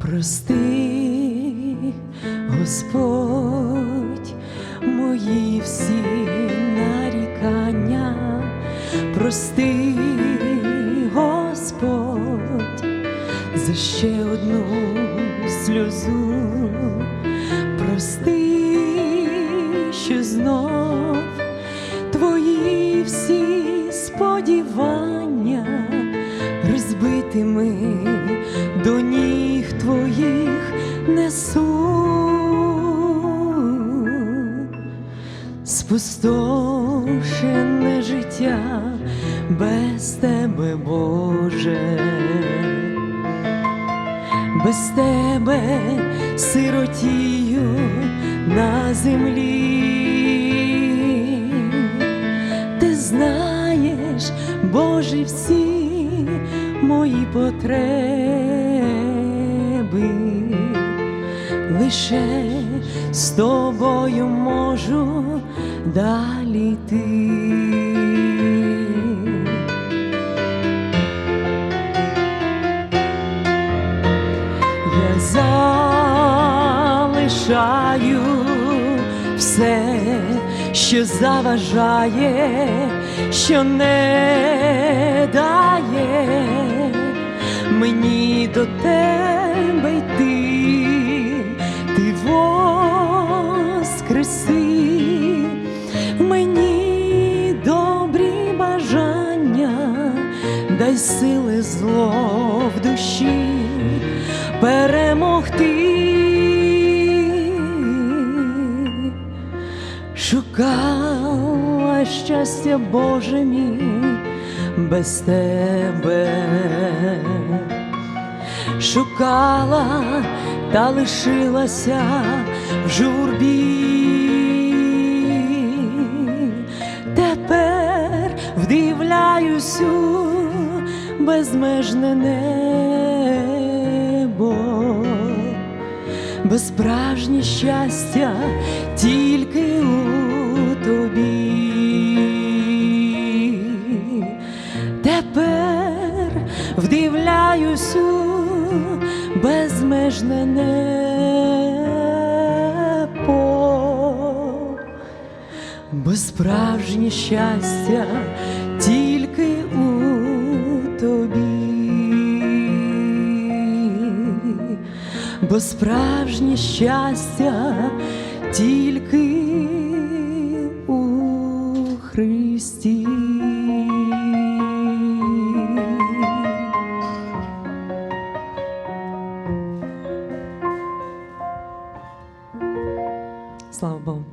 Прости, Господь, мої всі нарікання, прости, Господь, за ще одну сльозу, прости, що знов твої всі сподівання розбитими несу. Спустошене життя без тебе, Боже, без тебе сиротію на землі. Ти знаєш, Боже, всі мої потреби, лише з тобою можу далі йти. Я залишаю все, що заважає, що не дає мені до тебе сили зло в душі перемогти. Шукала щастя, Боже мій, без тебе, шукала та лишилася в журбі. Тепер вдивляюсь у безмежне небо, бо щастя тільки у тобі. Тепер вдивляюсь у безмежне небо, бо щастя тільки бо справжнє щастя тільки у Христі. Слава Богу.